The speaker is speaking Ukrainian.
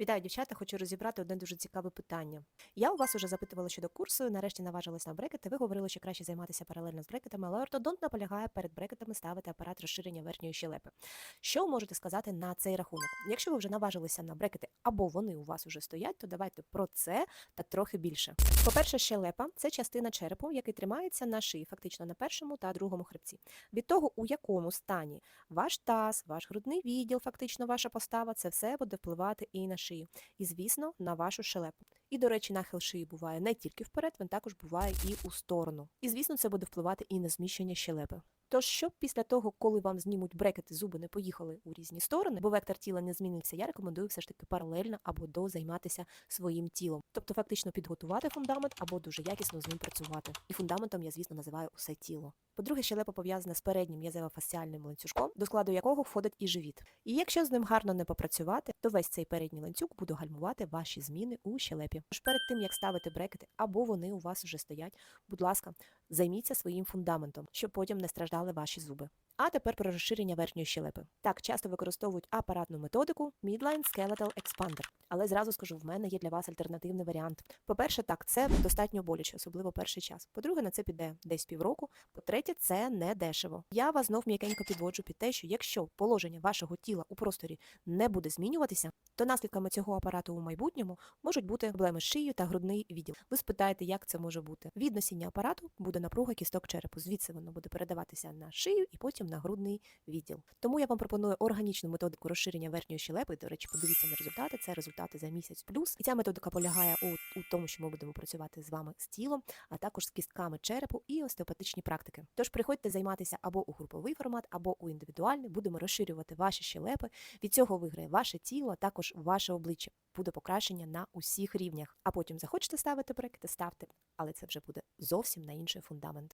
Вітаю, дівчата. Хочу розібрати одне дуже цікаве питання. Я у вас уже запитувала щодо курсу, нарешті наважилась на брекети. Ви говорили, що краще займатися паралельно з брекетами, але ортодонт наполягає перед брекетами ставити апарат розширення верхньої щелепи. Що можете сказати на цей рахунок? Якщо ви вже наважилися на брекети або вони у вас уже стоять, то давайте про це так трохи більше. По-перше, щелепа це частина черепу, який тримається на шиї, фактично на першому та другому хребці. Від того, у якому стані ваш таз, ваш грудний відділ, фактично ваша постава, це все буде впливати і на шию. І, звісно, на вашу щелепу. І, до речі, нахил шиї буває не тільки вперед, він також буває і у сторону. І, звісно, це буде впливати і на зміщення щелепи. Тож, щоб після того, коли вам знімуть брекети, зуби не поїхали у різні сторони, бо вектор тіла не змінився, я рекомендую все ж таки паралельно або до займатися своїм тілом. Тобто фактично підготувати фундамент або дуже якісно з ним працювати. І фундаментом я, звісно, називаю усе тіло. По-друге, щелепа пов'язана з переднім м'язево-фасціальним ланцюжком, до складу якого входить і живіт. І якщо з ним гарно не попрацювати, то весь цей передній ланцюг буде гальмувати ваші зміни у щелепі. Тож перед тим як ставити брекети, або вони у вас вже стоять, будь ласка, займіться своїм фундаментом, щоб потім не страждали ваші зуби. А тепер про розширення верхньої щелепи. Так, часто використовують апаратну методику Midline Skeletal Expander. Але зразу скажу, в мене є для вас альтернативний варіант. По-перше, так, це достатньо боляче, особливо перший час. По-друге, на це піде десь півроку. По-третє, це не дешево. Я вас знов м'якенько підводжу під те, що якщо положення вашого тіла у просторі не буде змінюватися, то наслідками цього апарату у майбутньому можуть бути проблеми з шиєю та грудний відділ. Ви спитаєте, як це може бути? Від носіння апарату буде напруга кісток черепу. Звідси воно буде передаватися на шию і потім на грудний відділ. Тому я вам пропоную органічну методику розширення верхньої щелепи. До речі, подивіться на результати. Це результати за місяць плюс. І ця методика полягає у, у тому, що ми будемо працювати з вами з тілом, а також з кістками черепу і остеопатичні практики. Тож приходьте займатися або у груповий формат, або у індивідуальний. Будемо розширювати ваші щелепи. Від цього виграє ваше тіло, а також ваше обличчя. Буде покращення на усіх рівнях. А потім захочете ставити брекети, ставте, але це вже буде зовсім на інший фундамент.